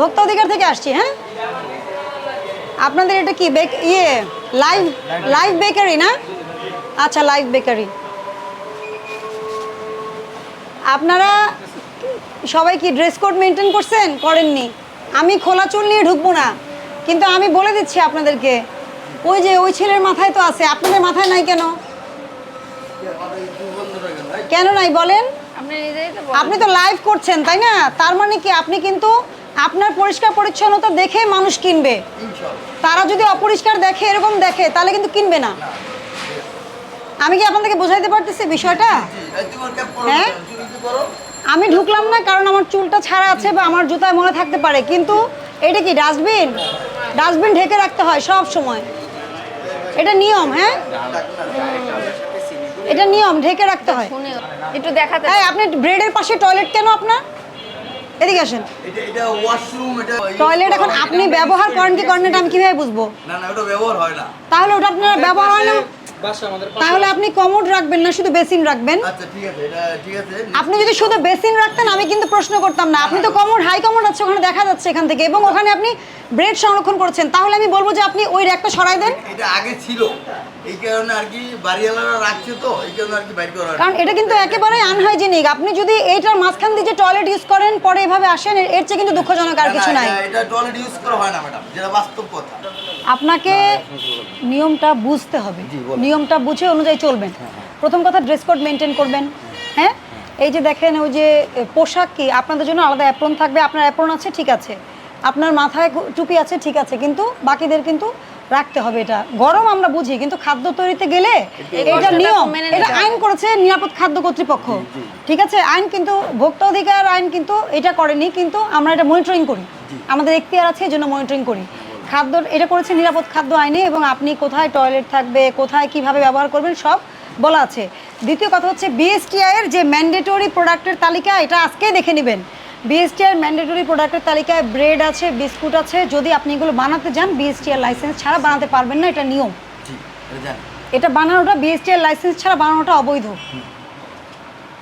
ভোক্তা অধিকার থেকে আসছি হ্যাঁ? আপনাদের এটা কি বেক ইয়ে লাইভ লাইভ বেকারি না? আচ্ছা লাইভ বেকারি আপনারা সবাই কি ড্রেস কোড মেনটেন করছেন? করেননি। আমি খোলা চুল নিয়ে ঢুকবো না। কিন্তু আমি বলে দিচ্ছি আপনাদেরকে ওই যে ওই ছেলের মাথায় তো আছে আপনাদের মাথায় নাই কেন? কেন নাই বলেন? আপনি আপনি তো লাইভ করছেন তাই না? তার মানে কি আপনি কিন্তু আপনার পরিষ্কার পরিচ্ছন্নতা দেখে মানুষ কিনবে। তারা যদি অপরিষ্কার দেখে এরকম দেখে তাহলে কিন্তু কিনবে না। আমি কি আপনাদেরকে বোঝাইতে পারতেছি বিষয়টা? হ্যাঁ? আমি ঢুকলাম না কারণ আমার চুলটা ছাড়া আছে বা আমার জুতায় মনে থাকতে পারে। কিন্তু এটা কি ডাস্টবিন? ডাস্টবিন ঢেকে রাখতে হয় সব সময়। এটা নিয়ম হ্যাঁ? এটা নিয়ম ঢেকে রাখতে হয়। একটু দেখাতে আপনি ব্রেডের পাশে টয়লেট কেন আপনার? এদিকে আসেন। এটা ওয়াশরুম এটা টয়লেট এখন আপনি ব্যবহার করেন কি করেন এটা আমি কীভাবে বুঝব? না না ওটা ব্যবহার হয় না। তাহলে ওটা আপনার ব্যবহার হয় না? তাহলে আপনি কমোড রাখবেন না শুধু বেসিন রাখবেন? আচ্ছা ঠিক আছে এটা ঠিক আছে আপনি যদি শুধু বেসিন রাখতেন আমি কিন্তু প্রশ্ন করতাম না। আপনি তো কমোড হাই কমোড আছে ওখানে দেখা যাচ্ছে এখান থেকে। এবং ওখানে আপনি ব্রেড সংরক্ষণ করেছেন। তাহলে আমি বলব যে আপনি ওই র্যাকটা সরাই দেন। এটা আগে ছিল। এই কারণে আর কি বাড়িওয়ালারা রাখছে তো এই কারণে আর কি বাইর করা কারণ এটা কিন্তু একেবারে আনহাইজেনিক আপনি যদি এইটার মাঝখান দিয়ে যে টয়লেট ইউজ করেন পরে এভাবে আসেন এর- চেয়ে কিন্তু দুঃখজনক আর কিছু নাই। এটা- এটা টয়লেট ইউজ করা হয় না ম্যাডাম যেটা বাস্তব কথা। আপনাকে নিয়মটা বুঝতে হবে। নিয়মটা বুঝে অনুযায়ী চলবেন। প্রথম কথা ড্রেস কোড মেনটেন করবেন। হ্যাঁ। এই যে দেখেন ওই যে পোশাক কি? আপনাদের জন্য আলাদা অ্যাপ্রন থাকবে। আপনার অ্যাপ্রন আছে ঠিক আছে। আপনার মাথায় টুপি আছে ঠিক আছে। কিন্তু বাকিদের কিন্তু রাখতে হবে এটা। গরম আমরা বুঝি কিন্তু খাদ্য তৈরিতে গেলে এটা নিয়ম এটা আইন করেছে নিরাপদ খাদ্য কর্তৃপক্ষ। ঠিক আছে? আইন কিন্তু ভোক্তা অধিকার আইন কিন্তু এটা করেনি কিন্তু আমরা এটা মনিটরিং করি। আমাদের এখতিয়ার আছে এই জন্য মনিটরিং করি। খাদ্য এটা করেছে নিরাপদ খাদ্য আইনে এবং আপনি কোথায় টয়লেট থাকবে কোথায় কীভাবে ব্যবহার করবেন সব বলা আছে। দ্বিতীয় কথা হচ্ছে বিএসটিআই এর যে ম্যান্ডেটরি প্রোডাক্টের তালিকা এটা আজকেই দেখে নেবেন। বিএসটিআই ম্যান্ডেটরি প্রোডাক্টের তালিকায় ব্রেড আছে বিস্কুট আছে যদি আপনি এগুলো বানাতে যান বিএসটিআই লাইসেন্স ছাড়া বানাতে পারবেন না এটা নিয়ম। এটা বানানোটা বিএসটিআই লাইসেন্স ছাড়া বানানোটা অবৈধ।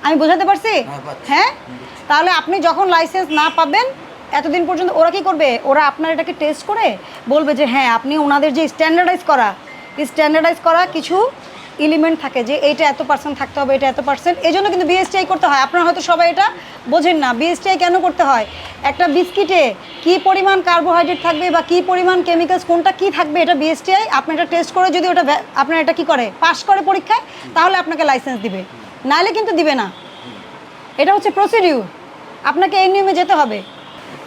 আমি বোঝাতে হ্যাঁ, পারছি। হ্যাঁ? তাহলে আপনি যখন লাইসেন্স না পাবেন এতদিন পর্যন্ত ওরা কি করবে? ওরা আপনার এটাকে টেস্ট করে বলবে যে হ্যাঁ আপনি ওনাদের যে স্ট্যান্ডার্ডাইজ করা স্ট্যান্ডার্ডাইজ করা কিছু এলিমেন্ট থাকে যে, এইটা এত পার্সেন্ট থাকতে হবে এটা এত পার্সেন্ট এই জন্য কিন্তু বিএসটিআই করতে হয়। আপনারা হয়তো সবাই এটা বোঝেন না। বিএসটিআই কেন করতে হয়? একটা বিস্কিটে কি পরিমাণ কার্বোহাইড্রেট থাকবে বা কি পরিমাণ কেমিক্যালস কোনটা কি থাকবে, এটা বিএসটিআই আপনি এটা টেস্ট করে যদি ওটা আপনার এটা কি করে? পাস করে পরীক্ষায়, তাহলে আপনাকে লাইসেন্স দিবে। নাহলে কিন্তু দিবে না। এটা হচ্ছে প্রসিডিউর আপনাকে এই নিয়মে যেতে হবে।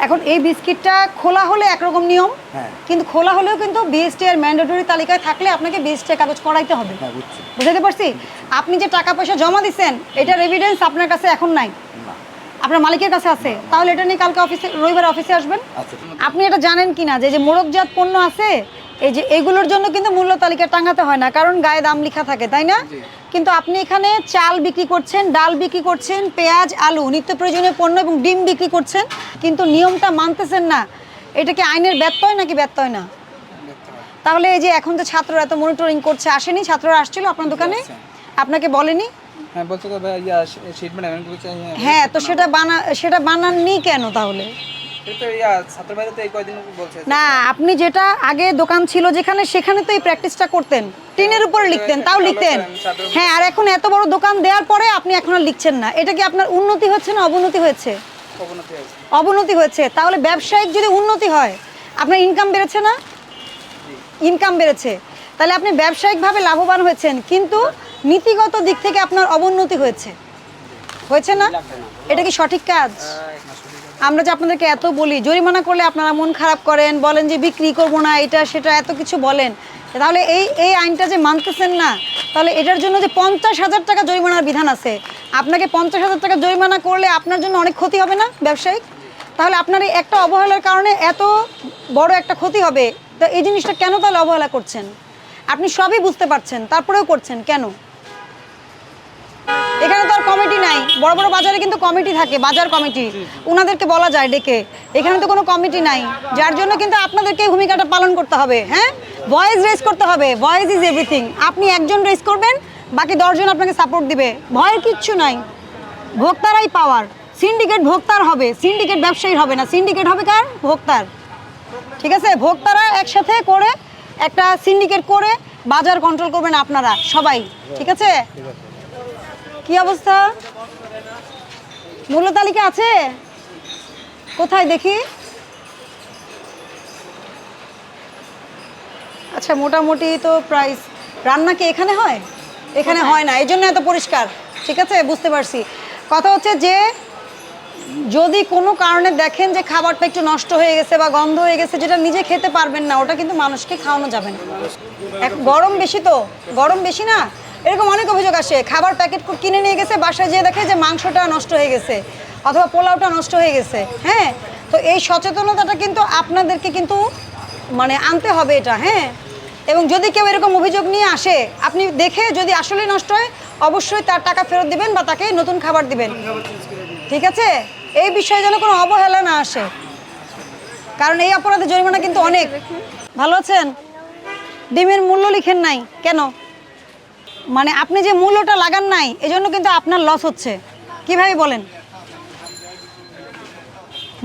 এখন এই বিস্কিটটা খোলা হলে একরকম নিয়ম হ্যাঁ। কিন্তু খোলা হলেও কিন্তু বিএসটি এর ম্যান্ডেটরি তালিকায় থাকলে আপনাকে বিএসটি কাগজ করাইতে হবে। হ্যাঁ বুঝাতে পারছি? আপনি যে টাকা পয়সা জমা দিচ্ছেন এটার এভিডেন্স আপনার কাছে এখন নাই। আপনার মালিকের কাছে আছে। তাহলে এটা নিয়ে কালকে অফিসে রবিবার অফিসে আসবেন। আচ্ছা। আপনি এটা জানেন কি না যে যে মোড়কজাত পণ্য আছে এই যে এগুলোর জন্য কিন্তু মূল্য তালিকা টাঙাতে হয় না কারণ গায়ে দাম লেখা থাকে তাই না? কিন্তু আপনি এখানে চাল বিক্রি করছেন ডাল বিক্রি করছেন পেঁয়াজ আলু নিত্য প্রয়োজনীয় পণ্য এবং ডিম বিক্রি করছেন কিন্তু নিয়মটা মানতেছেন না। এটা কি আইনের ব্যত্যয় নাকি ব্যত্যয় না? তাহলে এই যে এখন যে ছাত্ররা এত মনিটরিং করছে আসেনি? ছাত্ররা আসছিল আপনার দোকানে? আপনাকে বলেনি? হ্যাঁ তো হ্যাঁ তো সেটা বানা সেটা বানাননি কেন তাহলে? না আপনি যেটা আগে দোকান ছিল যেখানে সেখানে তো এই প্র্যাকটিসটা করতেন। টিনের উপরে লিখতেন তাও লিখতেন। হ্যাঁ আর এখন এত বড় দোকান দেওয়ার পরে আপনি এখন আর লিখছেন না। এটা কি আপনার উন্নতি হচ্ছে না অবনতি হয়েছে? অবনতি হয়েছে। তাহলে ব্যবসায়িক যদি উন্নতি হয় আপনার ইনকাম বেড়েছে না? ইনকাম বেড়েছে। তাহলে আপনি ব্যবসায়িকভাবে লাভবান হয়েছেন কিন্তু নীতিগত দিক থেকে আপনার অবনতি হয়েছে। হয়েছে না? এটা কি সঠিক কাজ? আমরা যে আপনাদেরকে এত বলি, জরিমানা করলে আপনারা মন খারাপ করেন, বলেন যে বিক্রি করব না, এটা সেটা এত কিছু বলেন। তাহলে এই এই আইনটা যে মানতেছেন না, তাহলে এটার জন্য যে পঞ্চাশ হাজার টাকা জরিমানার বিধান আছে, আপনাকে পঞ্চাশ হাজার টাকা জরিমানা করলে আপনার জন্য অনেক ক্ষতি হবে না ব্যবসায়িক? তাহলে আপনার এই একটা অবহেলার কারণে এত বড় একটা ক্ষতি হবে, তো এই জিনিসটা কেন তাহলে অবহেলা করছেন? আপনি সবই বুঝতে পারছেন, তারপরেও করছেন কেন? এখানে কমিটি নাই। বড় বড় বাজারে কিন্তু কমিটি থাকে বাজার কমিটি ওনাদেরকে বলা যায় ডেকে। এখানে তো কোনো কমিটি নাই। যার জন্য কিন্তু আপনাদেরকে ভূমিকাটা পালন করতে হবে হ্যাঁ? ভয়েস রেস করতে হবে। ভয়েস ইজ এভরিথিং আপনি একজন রেস করবেন বাকি দশজন আপনাকে সাপোর্ট দিবে। ভয়ের কিচ্ছু নাই। ভোক্তারাই পাওয়ার সিন্ডিকেট ভোক্তার হবে। সিন্ডিকেট ব্যবসায়ীর হবে না। সিন্ডিকেট হবে কার? ভোক্তার। ঠিক আছে? ভোক্তারা একসাথে করে একটা সিন্ডিকেট করে বাজার কন্ট্রোল করবেন আপনারা সবাই। ঠিক আছে। কি অবস্থা? মূল্য তালিকা আছে? কোথায় দেখি? আচ্ছা মোটামুটি তো প্রাইস রান্না কি এখানে হয়? এখানে হয় না এই জন্য এত পরিষ্কার। ঠিক আছে? বুঝতে পারছি। কথা হচ্ছে যে যদি কোনো কারণে দেখেন যে খাবারটা একটু নষ্ট হয়ে গেছে বা গন্ধ হয়ে গেছে যেটা নিজে খেতে পারবেন না ওটা কিন্তু মানুষকে খাওয়ানো যাবে না। গরম বেশি তো? গরম বেশি না? এরকম অনেক অভিযোগ আসে। খাবার প্যাকেট কিনে নিয়ে গেছে বাসায় যেয়ে দেখে যে মাংসটা নষ্ট হয়ে গেছে অথবা পোলাওটা নষ্ট হয়ে গেছে হ্যাঁ? তো এই সচেতনতাটা কিন্তু আপনাদেরকে কিন্তু মানে আনতে হবে এটা হ্যাঁ? এবং যদি কেউ এরকম অভিযোগ নিয়ে আসে আপনি দেখে যদি আসলেই নষ্ট হয় অবশ্যই তার টাকা ফেরত দিবেন বা তাকে নতুন খাবার দিবেন। ঠিক আছে? এই বিষয়ে যেন কোনো অবহেলা না আসে। কারণ এই অপরাধে জরিমানা কিন্তু অনেক। ভালো আছেন? ডিমের মূল্য লিখেন নাই। কেন? মানে আপনি যে মূল্যটা লাগান নাই এজন্য কিন্তু আপনার লস হচ্ছে। কীভাবে বলেন?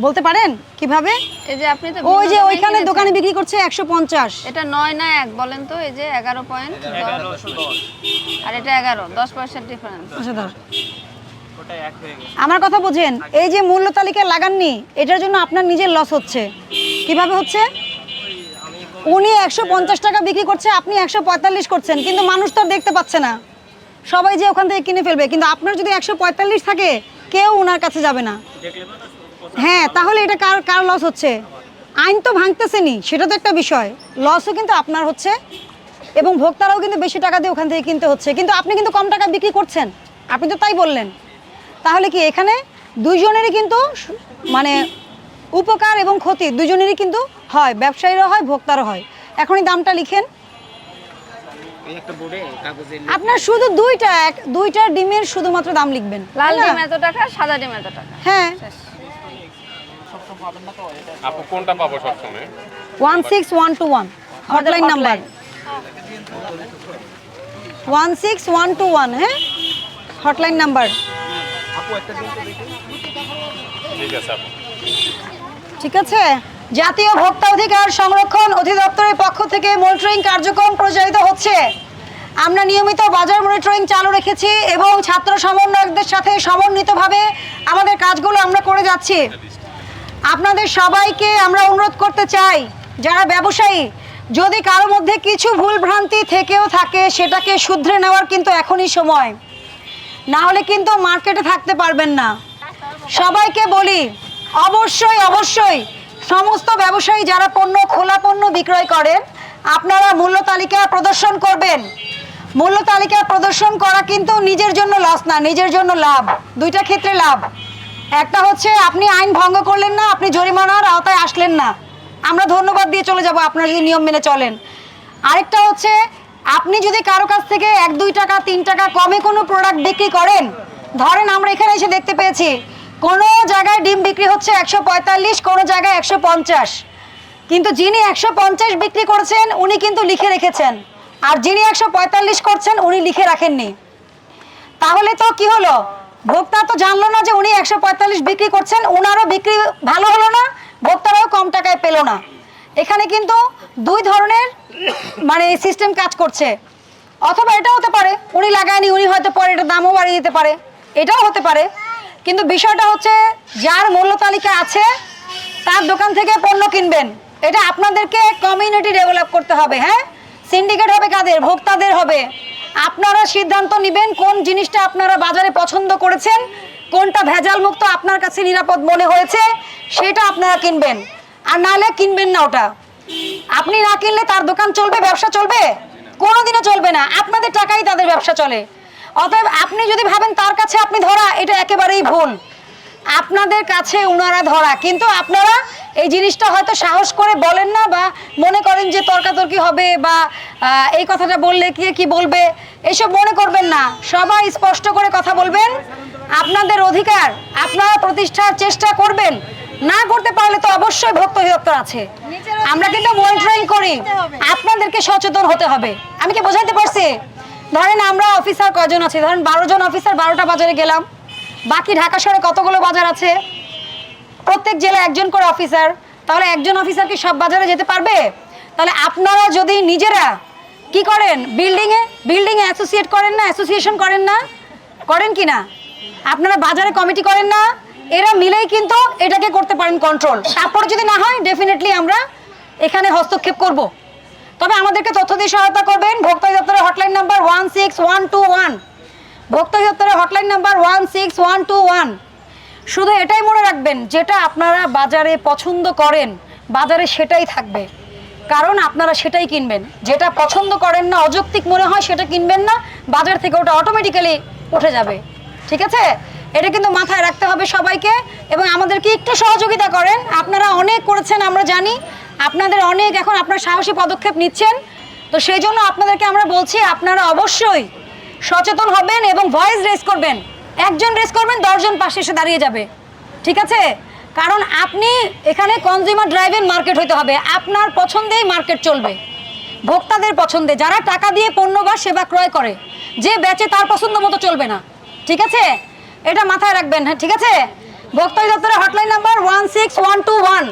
বলতে পারেন? কীভাবে? এই যে আপনি তো ওই যে ওইখানে দোকানে বিক্রি করছে একশো পঞ্চাশ। এটা নয় না এক বলেন তো এই যে এগারো পয়েন্ট আর এটা এগারো দশ পয়সার ডিফারেন্স আচ্ছা দাঁড়াও। আমার কথা বুঝেন এই যে মূল্য তালিকায় লাগাননি এটার জন্য আপনার নিজের লস হচ্ছে। কীভাবে হচ্ছে? উনি একশো পঞ্চাশ টাকা বিক্রি করছে, আপনি একশো পঁয়তাল্লিশ করছেন, কিন্তু মানুষ তো দেখতে পাচ্ছে না। সবাই যে ওখান থেকে কিনে ফেলবে, কিন্তু আপনার যদি একশো পঁয়তাল্লিশ থাকে, কেউ ওনার কাছে যাবে না। হ্যাঁ তাহলে এটা কার কার লস হচ্ছে? আইন তো ভাঙতেছেনি সেটা তো একটা বিষয়। লসও কিন্তু আপনার হচ্ছে, এবং ভোক্তারাও কিন্তু বেশি টাকা দিয়ে ওখান থেকে কিনতে হচ্ছে। কিন্তু আপনি কিন্তু কম টাকা বিক্রি করছেন, আপনি তো তাই বললেন। তাহলে কি এখানে দুইজনেরই কিন্তু মানে উপকার এবং ক্ষতি দুজনেরই কিন্তু হয় ব্যবসায়ীরও হয় ভোক্তারও হয়। এখনই দামটা লিখেন। আপনার শুধু দুইটা এক- দুইটা ডিমের শুধুমাত্র দাম লিখবেন লাল ডিম এত টাকা সাদা ডিম এত টাকা। হ্যাঁ। আপু কোনটা পাবো সবসময়? One six one two one hotline number. One six one two one হ্যাঁ? Hotline number. ঠিক আছে আপু। ঠিক আছে? জাতীয় ভোক্তা অধিকার সংরক্ষণ অধিদপ্তরের পক্ষ থেকে মনিটরিং কার্যক্রম পরিচালিত হচ্ছে। আমরা নিয়মিত বাজার মনিটরিং চালু রেখেছি এবং ছাত্র সমন্বয়কদের সাথে সমন্বিতভাবে আমাদের কাজগুলো আমরা করে যাচ্ছি। আপনাদের সবাইকে আমরা অনুরোধ করতে চাই, যারা ব্যবসায়ী, যদি কারও মধ্যে কিছু ভুল ভ্রান্তি থেকেও থাকে, সেটাকে শুধরে নেওয়ার কিন্তু এখনই সময়। না হলে কিন্তু মার্কেটে থাকতে পারবেন না। সবাইকে বলি অবশ্যই অবশ্যই। সমস্ত ব্যবসায়ী যারা পণ্য, খোলা পণ্য বিক্রয় করেন, আপনারা মূল্য তালিকা প্রদর্শন করবেন। মূল্য তালিকা প্রদর্শন করা কিন্তু নিজের জন্য লস না, নিজের জন্য লাভ। দুইটা ক্ষেত্রে লাভ। একটা হচ্ছে, আপনি আইন ভঙ্গ করলেন না, আপনি জরিমানার আওতায় আসলেন না। আমরা ধন্যবাদ দিয়ে চলে যাব আপনারা যদি নিয়ম মেনে চলেন। আরেকটা হচ্ছে, আপনি যদি কারও কাছ থেকে এক, দুই টাকা, তিন টাকা কমে কোনো প্রোডাক্ট বিক্রি করেন, ধরেন আমরা এখানে এসে দেখতে পেয়েছি কোনো জায়গায় ডিম বিক্রি হচ্ছে একশো পঁয়তাল্লিশ, কোনো জায়গায় একশো পঞ্চাশ। কিন্তু যিনি একশো পঞ্চাশ বিক্রি করেছেন, উনি কিন্তু লিখে রেখেছেন। আর যিনি একশো পঁয়তাল্লিশ করছেন, উনি লিখে রাখেননি। তাহলে তো কি হলো? ভোক্তা তো জানলো না যে উনি একশো পঁয়তাল্লিশ বিক্রি করছেন ওনারও বিক্রি ভালো হলো না, ভোক্তারাও কম টাকায় পেল না। এখানে কিন্তু দুই ধরনের মানে সিস্টেম কাজ করছে। অথবা এটাও হতে পারে, উনি লাগায়নি, উনি হয়তো পরে এটা দামও বাড়িয়ে দিতে পারে। এটাও হতে পারে। কিন্তু বিষয়টা হচ্ছে, যার মূল্য তালিকা আছে, তার দোকান থেকে পণ্য কিনবেন। এটা আপনাদেরকে কমিউনিটি ডেভেলপ করতে হবে হ্যাঁ? সিন্ডিকেট হবে কাদের? ভোক্তাদের হবে। আপনারা সিদ্ধান্ত নেবেন কোন জিনিসটা আপনারা বাজারে পছন্দ করেছেন, কোনটা ভেজাল মুক্ত আপনার কাছে নিরাপদ মনে হয়েছে, সেটা আপনারা কিনবেন। আর নাহলে কিনবেন না ওটা। আপনি না কিনলে তার দোকান চলবে, ব্যবসা চলবে? কোনোদিনও চলবে না। আপনাদের টাকাই তাদের ব্যবসা চলে। অতএব আপনি যদি ভাবেন তার কাছে আপনি ধরা, এটা একেবারেই ভুল। আপনাদের কাছে উনারা ধরা। কিন্তু আপনারা এই জিনিসটা হয়তো সাহস করে বলেন না বা মনে করেন যে তর্কাতর্কি হবে বা এই কথাটা বললে কে কি বলবে, এসব মনে করবেন না। সবাই স্পষ্ট করে কথা বলবেন। আপনাদের অধিকার, আপনারা প্রতিষ্ঠার চেষ্টা করবেন। না করতে পারলে তো অবশ্যই ভক্ত অধিদপ্তর আছে। আমরা কিন্তু মনিটরিং করি। আপনাদেরকে সচেতন হতে হবে। আমি কি বোঝাতে পারছি? ধরেন আমরা অফিসার কজন আছি? ধরেন বারো জন অফিসার বারোটা বাজারে গেলাম। বাকি ঢাকা শহরে কতগুলো বাজার আছে? প্রত্যেক জেলায় একজন করে অফিসার তাহলে একজন অফিসার কি সব বাজারে যেতে পারবে? তাহলে আপনারা যদি নিজেরা কি করেন? বিল্ডিংয়ে বিল্ডিংয়ে অ্যাসোসিয়েট করেন না অ্যাসোসিয়েশন করেন না? করেন কি না? আপনারা বাজারে কমিটি করেন না? এরা মিলেই কিন্তু এটাকে করতে পারেন কন্ট্রোল তারপর যদি না হয় ডেফিনেটলি আমরা এখানে হস্তক্ষেপ করব। তবে আমাদেরকে তথ্য দিয়ে সহায়তা করবেন। ভোক্তা দপ্তরের hotline number one six one two one ভোক্তা দপ্তরের hotline number one six one two one শুধু এটাই মনে রাখবেন, যেটা আপনারা বাজারে পছন্দ করেন, বাজারে সেটাই থাকবে। কারণ আপনারা সেটাই কিনবেন। যেটা পছন্দ করেন না, অযৌক্তিক মনে হয় সেটা কিনবেন না, বাজার থেকে ওটা অটোমেটিক্যালি উঠে যাবে। ঠিক আছে? এটা কিন্তু মাথায় রাখতে হবে সবাইকে। এবং আমাদেরকে একটু সহযোগিতা করেন। আপনারা অনেক করেছেন, আমরা জানি। আপনাদের অনেক এখন আপনার সাহসী পদক্ষেপ নিচ্ছেন। তো সেই জন্য আপনাদেরকে আমরা বলছি, আপনারা অবশ্যই সচেতন হবেন এবং ভয়েস রেস করবেন। একজন রেস করবেন, দশজন পাশে এসে দাঁড়িয়ে যাবে। ঠিক আছে? কারণ আপনি এখানে কনজিউমার ড্রাইভেন মার্কেট হইতে হবে। আপনার পছন্দেই মার্কেট চলবে। ভোক্তাদের পছন্দে। যারা টাকা দিয়ে পণ্য বা সেবা ক্রয় করে, যে বেচে তার পছন্দ মতো চলবে না। ঠিক আছে? এটা মাথায় রাখবেন হ্যাঁ ঠিক আছে? ভোক্তা দপ্তরের hotline number one six one two one